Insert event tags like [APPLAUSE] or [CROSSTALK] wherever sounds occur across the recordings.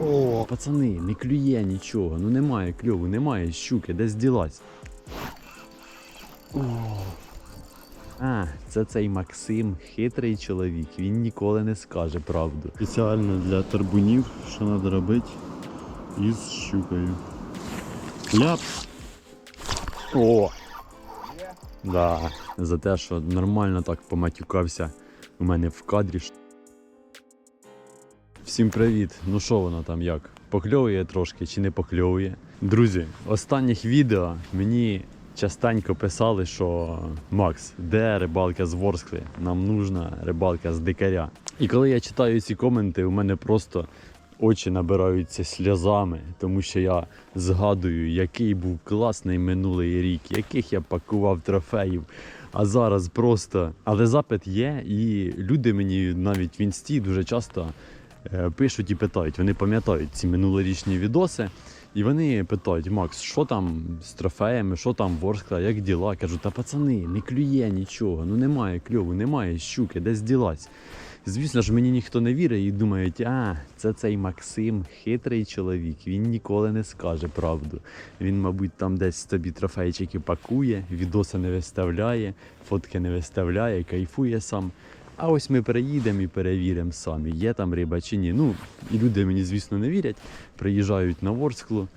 О, пацани, не клює нічого. Ну немає кльову, немає щуки, десь ділась. О. А, це цей Максим, хитрий чоловік. Він ніколи не скаже правду. Спеціально для тарбунів, що треба робити із щукою. Ляп! О! Да, за те, що нормально так поматюкався у мене в кадрі. Всім привіт! Ну що воно там як? Покльовує трошки чи не покльовує? Друзі, останніх відео мені частенько писали, що Макс, де рибалка з Ворскли? Нам нужна рибалка з дикаря. І коли я читаю ці коменти, у мене просто очі набираються сльозами, тому що я згадую, який був класний минулий рік, яких я пакував трофеїв. А зараз просто. Але запит є, і люди мені навіть в інсті дуже часто пишуть і питають. Вони пам'ятають ці минулорічні відоси. І вони питають: Макс, що там з трофеями, що там ворскла, як діла? Кажу, та пацани, не клює нічого, ну немає кльову, немає щуки, десь ділась. Звісно ж, мені ніхто не вірить і думають, а це цей Максим, хитрий чоловік, він ніколи не скаже правду. Він, мабуть, там десь тобі трофейчики пакує, відоси не виставляє, фотки не виставляє, кайфує сам. А ось ми приїдемо і перевіримо самі, є там риба чи ні. Ну, і люди мені, звісно, не вірять. Приїжджають на Ворсклу.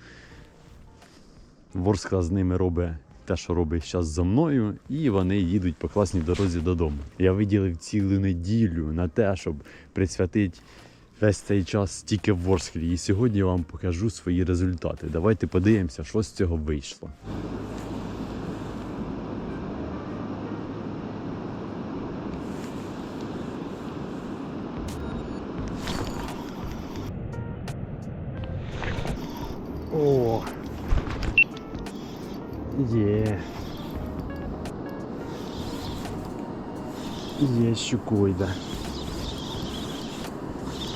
Ворскла з ними робить те, що робить зараз зо мною, і вони їдуть по класній дорозі додому. Я виділив цілу неділю на те, щоб присвятити весь цей час тільки в Ворсклі. І сьогодні я вам покажу свої результати. Давайте подивимося, що з цього вийшло. Є. Є щукойда.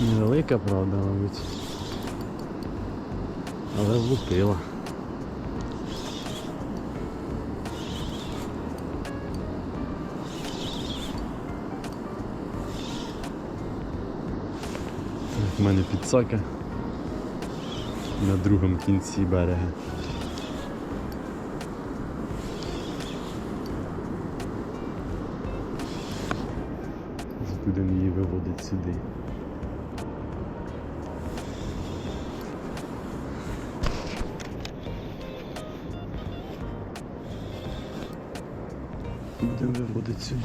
Невелика, правда, мабуть. Але влупила. В мене підсака на другому кінці берега. Будемо її виводити сюди. Будемо виводити сюди.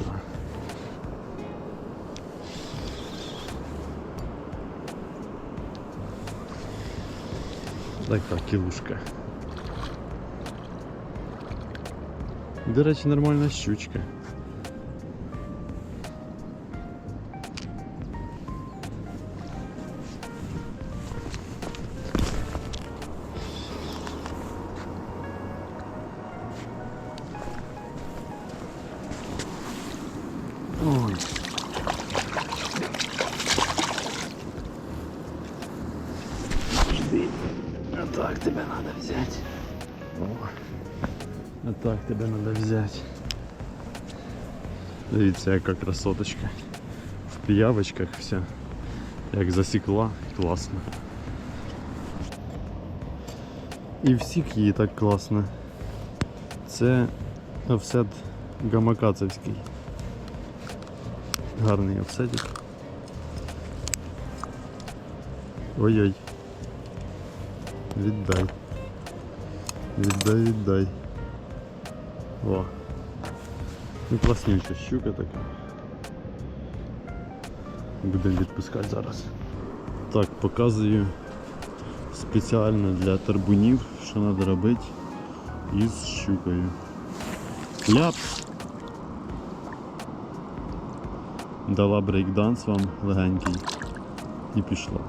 Така кілушка. До речі, нормальна щучка. так тебе надо взять. Дивіться, яка красоточка. В піявочках вся. Як засікла, класно. І всік її так класно. Це офсет гамакацевський. Гарний офсетик. Ой-ой. Віддай. Віддай, віддай. О. Ну класнюча щука така. Будемо відпускати зараз. Так, показую спеціально для тарбунів, що треба робити із щукою. Ляп! Дала брейкданс вам легенький і пішла.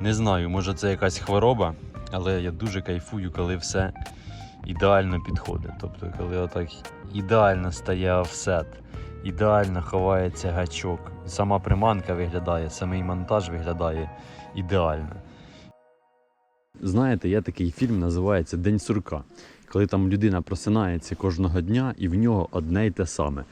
Не знаю, може це якась хвороба, але я дуже кайфую, коли все ідеально підходить. Тобто, коли отак ідеально стає офсет, ідеально ховається гачок. Сама приманка виглядає, самий монтаж виглядає ідеально. Знаєте, є такий фільм, називається День сурка. Коли там людина просинається кожного дня і в нього одне й те саме.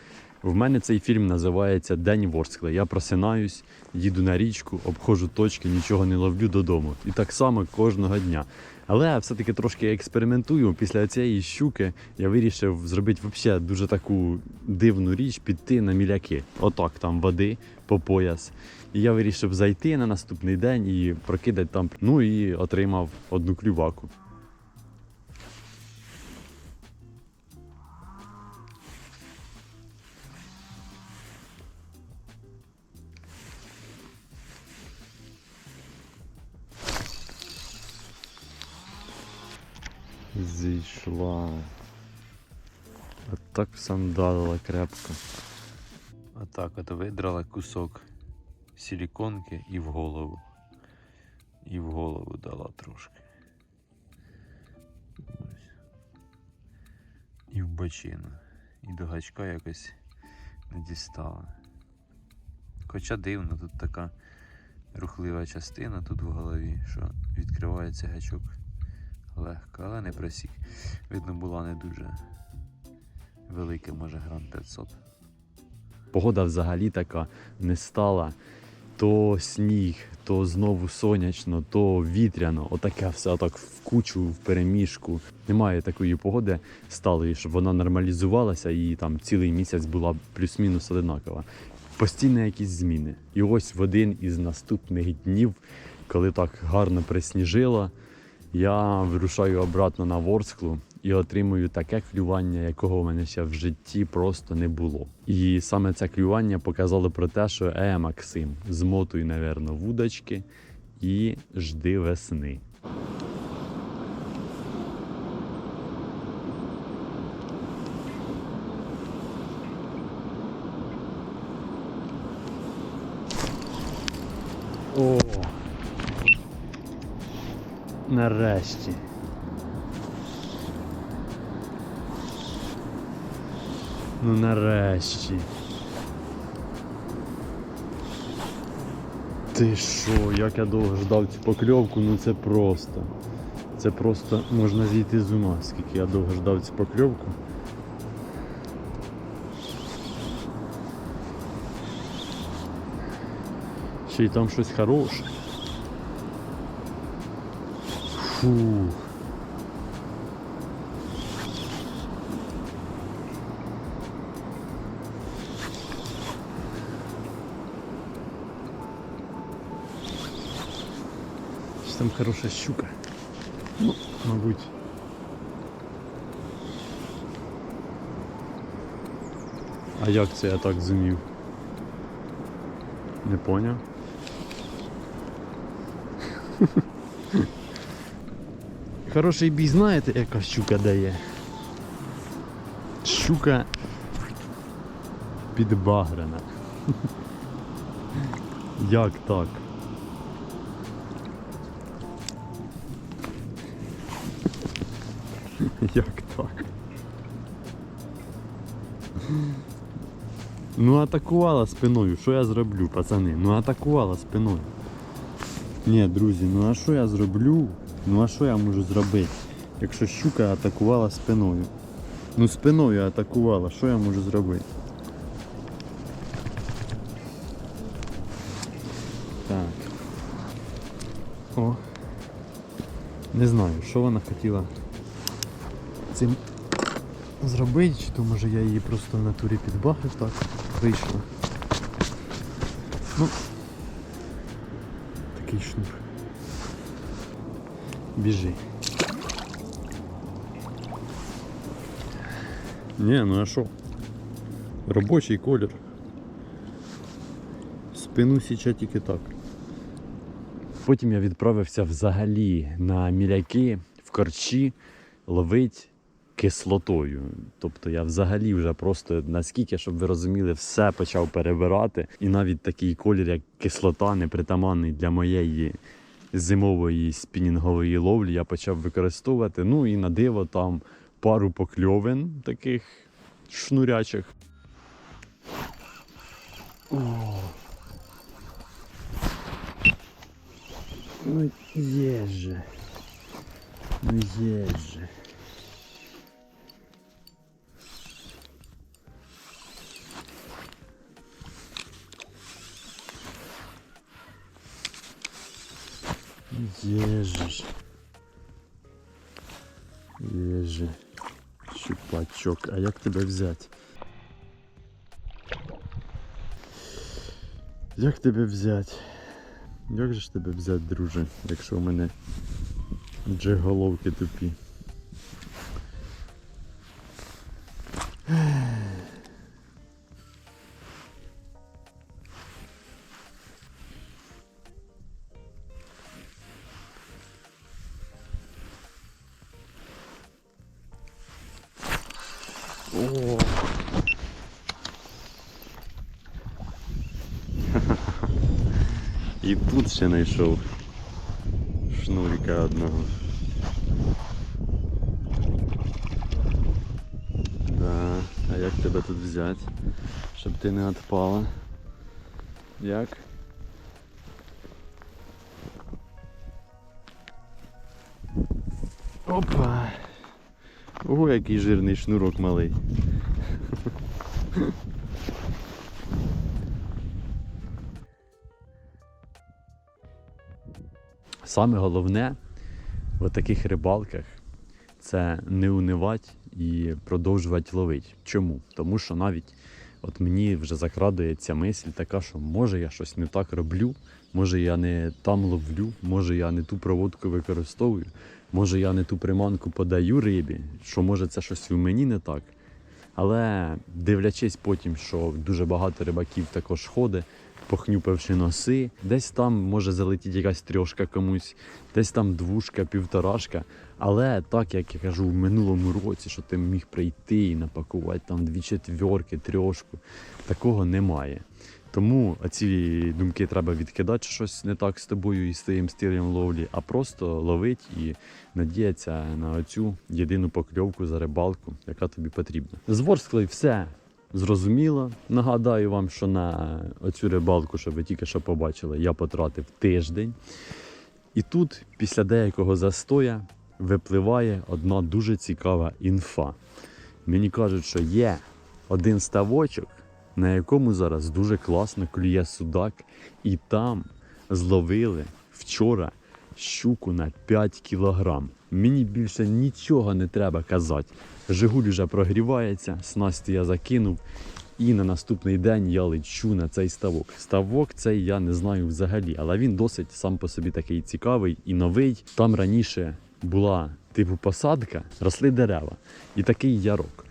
В мене цей фільм називається День Ворскли. Я просинаюсь, їду на річку, обходжу точки, нічого не ловлю додому. І так само кожного дня. Але все-таки трошки експериментую. Після цієї щуки я вирішив зробити взагалі дуже таку дивну річ, піти на міляки. Отак там води по пояс. І я вирішив зайти на наступний день і прокидати там. Ну і отримав одну клюваку. Зійшла. А так сандалила крепко. А так от видрала кусок силіконки і в голову. І в голову дала трошки. Ось. І в бочину. І до гачка якось не дістала. Хоча дивно, тут така рухлива частина тут в голові, що відкривається гачок легко, але не просік. Видно, була не дуже велика, може грам 500. Погода взагалі така не стала. То сніг, то знову сонячно, то вітряно. Отаке все так в кучу, в переміжку. Немає такої погоди сталої, щоб вона нормалізувалася і там цілий місяць була плюс-мінус одинакова. Постійно якісь зміни. І ось в один із наступних днів, коли так гарно присніжило, я вирушаю обратно на Ворсклу і отримую таке клювання, якого в мене ще в житті просто не було. І саме це клювання показало про те, що е, Максим, змотуй, навірно, вудочки і жди весни. Нарешті. Ну нарешті. Ти що, як я довго ждав цю покльовку, ну це просто. Це просто можна зійти з ума, скільки я довго ждав цю покльовку. Ще й там щось хороше. Фух. Що там хороша щука. Ну, мабуть. А як це я так зумів? Не поняв. Хороший бій, знаєте, яка щука дає? Щука підбагрена. [LAUGHS] Як так? [LAUGHS] Як так? [LAUGHS] Ну атакувала спиною. Що я зроблю, пацани? Ну атакувала спиною. Ні, друзі, ну а що я зроблю? Ну а що я можу зробити? Якщо щука атакувала спиною. Ну спиною атакувала, що я можу зробити? Так. О. Не знаю, що вона хотіла цим зробити, чи то може я її просто в натурі підбахив так вийшло. Ну, такий шнур. Біжи. Ні, ну а що? Робочий колір. Спину січа тільки так. Потім я відправився взагалі на міляки в корчі ловить кислотою. Тобто я взагалі вже просто наскільки, щоб ви розуміли, все почав перебирати. І навіть такий колір, як кислота, непритаманний для моєї зимової спінінгової ловлі, я почав використовувати. Ну і на диво там пару покльовин таких шнурячих. О. Ну є же. Ну є же. Єжиш. Єжи. Щупачок. А як тебе взяти? Як тебе взяти? Як же ж тебе взяти, друже, якщо у мене джеголовки тупі? І тут ще знайшов шнурика одного. Да. А як тебе тут взяти? Щоб ти не відпала? Як? Опа! Ого, який жирний шнурок малий. Саме головне в таких рибалках це не унивати і продовжувати ловити. Чому? Тому що навіть от мені вже закрадується мисль така, що може я щось не так роблю, може я не там ловлю, може я не ту проводку використовую, може я не ту приманку подаю рибі, що може це щось у мені не так. Але дивлячись потім, що дуже багато рибаків також ходить, похнюпивши носи, десь там може залетіти якась трьошка комусь, десь там двушка, півторашка. Але так як я кажу в минулому році, що ти міг прийти і напакувати там дві четвірки, трьошку, такого немає. Тому ці думки треба відкидати, що щось не так з тобою і з твоїм стилем ловлі, а просто ловити і надіятися на оцю єдину покльовку за рибалку, яка тобі потрібна. З Ворсклей все зрозуміло. Нагадаю вам, що на оцю рибалку, що ви тільки що побачили, я потратив тиждень. І тут, після деякого застоя, випливає одна дуже цікава інфа. Мені кажуть, що є один ставочок, на якому зараз дуже класно клює судак, і там зловили вчора щуку на 5 кілограм. Мені більше нічого не треба казати. Жигуль вже прогрівається, снасті я закинув, і на наступний день я лечу на цей ставок. Ставок цей я не знаю взагалі, але він досить сам по собі такий цікавий і новий. Там раніше була типу посадка, росли дерева і такий ярок.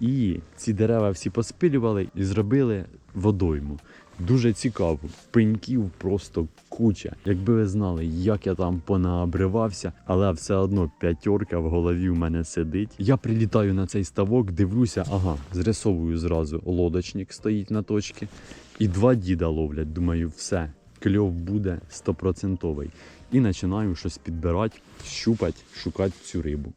І ці дерева всі поспилювали і зробили водойму. Дуже цікаво. Пеньків просто куча. Якби ви знали, як я там понаобривався, але все одно п'ятерка в голові в мене сидить. Я прилітаю на цей ставок, дивлюся, ага, зрисовую зразу. Лодочник стоїть на точці. І два діда ловлять. Думаю, все, кльов буде стопроцентовий. І починаю щось підбирати, щупати, шукати цю рибу.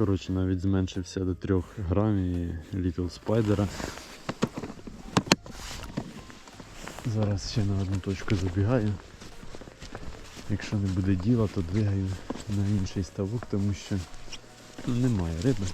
Коротше, навіть зменшився до 3 грамів Little Spider. Зараз ще на одну точку забігаю. Якщо не буде діла, то двигаю на інший ставок, тому що немає риби.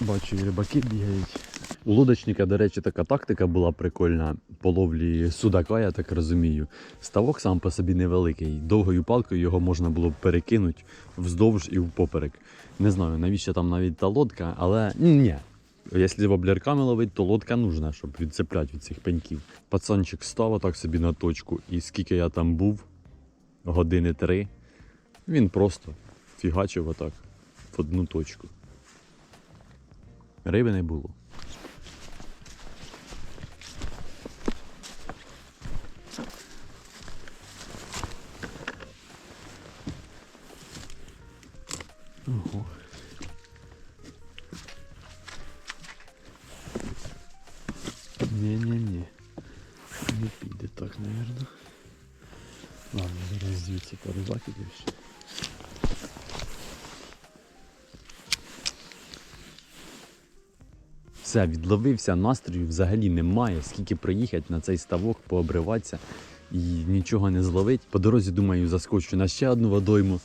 Бачу, і рибаки бігають. У лодочника, до речі, така тактика була прикольна по ловлі судака, я так розумію. Ставок сам по собі невеликий. Довгою палкою його можна було б перекинути вздовж і впоперек. Не знаю, навіщо там навіть та лодка, але ні. Якщо воблерками ловить, то лодка нужна, щоб відцепляти від цих пеньків. Пацанчик став отак собі на точку, і скільки я там був, години три, він просто фігачив отак в одну точку. Риби не було. Відловився, настрою взагалі немає. Скільки проїхати на цей ставок, пообриватися і нічого не зловить. По дорозі, думаю, заскочу на ще одну водойму.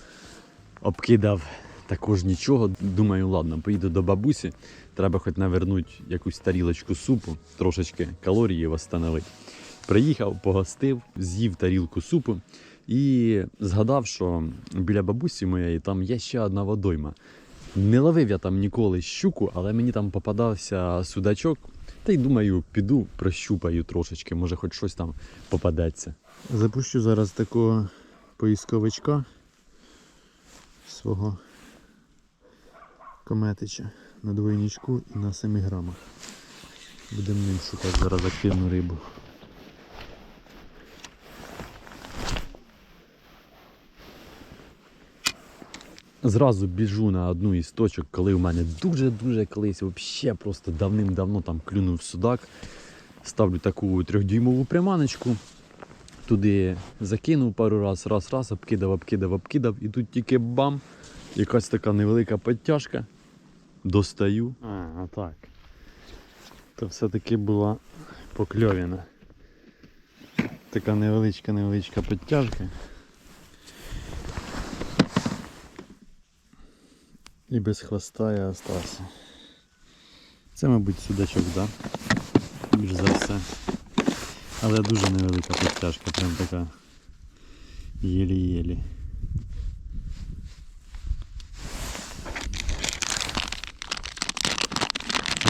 Обкидав також нічого. Думаю, ладно, поїду до бабусі. Треба хоч навернути якусь тарілочку супу, трошечки калорії восстановити. Приїхав, погостив, з'їв тарілку супу і згадав, що біля бабусі моєї там є ще одна водойма. Не ловив я там ніколи щуку, але мені там попадався судачок. Та й думаю, піду прощупаю трошечки, може хоч щось там попадеться. Запущу зараз такого поїсковичка свого кометича на двойничку і на 7 грамах. Будемо ним шукати зараз активну рибу. Зразу біжу на одну із точок, коли у мене дуже-дуже колись, взагалі просто давним-давно там клюнув судак. Ставлю таку трьохдюймову приманочку. Туди закинув пару раз, раз, раз, обкидав, обкидав, обкидав. І тут тільки бам! Якась така невелика підтяжка. Достаю. А, так. То все-таки була покльовіна. Така невеличка невеличка підтяжка. І без хвоста я остався. Це, мабуть, судачок, да? Більш за все. Але дуже невелика підтяжка, прям така єлі-єлі.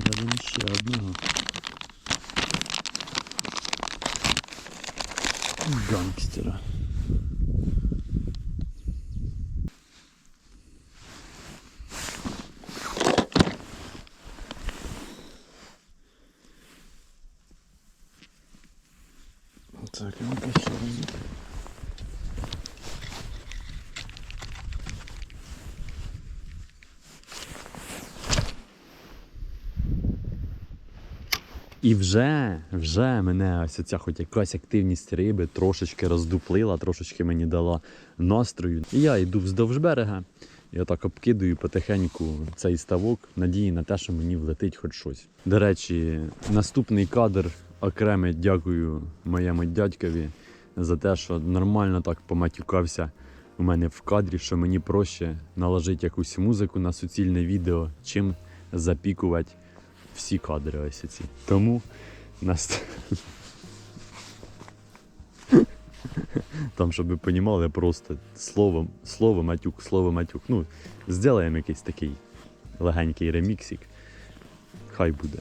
Дадим ще одного. Гангстера. Так, ну-ка ще раз. І вже, вже мене ось ця хоч якась активність риби трошечки роздуплила, трошечки мені дала настрою. І я йду вздовж берега. Я так обкидую потихеньку цей ставок, надії на те, що мені влетить хоч щось. До речі, наступний кадр окреме дякую моєму дядькові за те, що нормально так поматюкався у мене в кадрі, що мені проще наложити якусь музику на суцільне відео, чим запікувати всі кадри ось ці. Тому нас. Там, щоб ви понімали, просто слово, слово матюк, слово матюк. Ну, зробимо якийсь такий легенький реміксик. Хай буде.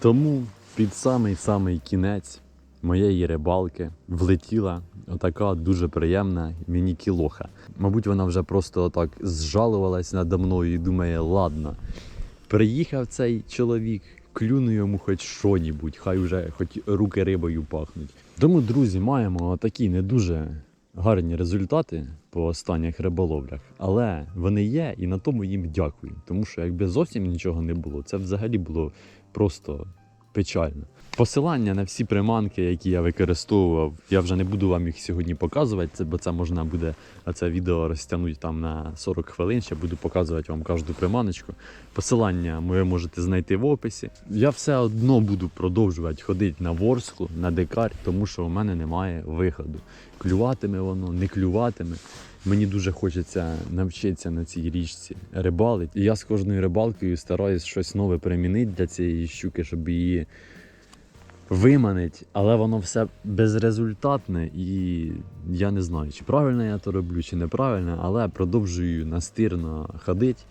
Тому під самий-самий кінець моєї рибалки влетіла отака дуже приємна мені кілоха. Мабуть, вона вже просто отак зжалувалась надо мною і думає, ладно, приїхав цей чоловік, клюну йому хоч що-нібудь, хай вже хоч руки рибою пахнуть. Тому, друзі, маємо такі не дуже гарні результати по останніх риболовлях, але вони є, і на тому їм дякую. Тому що якби зовсім нічого не було, це взагалі було просто печально. Посилання на всі приманки, які я використовував, я вже не буду вам їх сьогодні показувати, бо це можна буде це відео розтягнути там на 40 хвилин. Ще буду показувати вам кожну приманочку. Посилання ви можете знайти в описі. Я все одно буду продовжувати ходити на ворсклу, на дикарь, тому що у мене немає виходу. Клюватиме воно, не клюватиме. Мені дуже хочеться навчитися на цій річці рибалити. І я з кожною рибалкою стараюсь щось нове примінити для цієї щуки, щоб її виманить, але воно все безрезультатне, і я не знаю, чи правильно я то роблю, чи неправильно, але продовжую настирно ходити,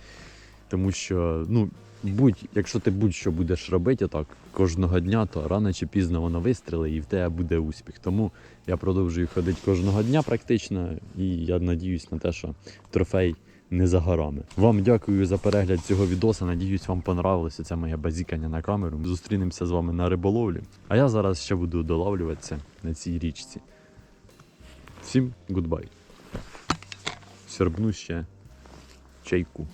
тому що, ну, будь, якщо ти будь-що будеш робити отак кожного дня, то рано чи пізно воно вистрілить і в тебе буде успіх. Тому я продовжую ходити кожного дня практично, і я надіюсь на те, що трофей не за горами. Вам дякую за перегляд цього відоса. Надіюсь, вам понравилося це моє базікання на камеру. Зустрінемося з вами на риболовлі. А я зараз ще буду долавлюватися на цій річці. Всім гудбай. Сьорбну ще чайку.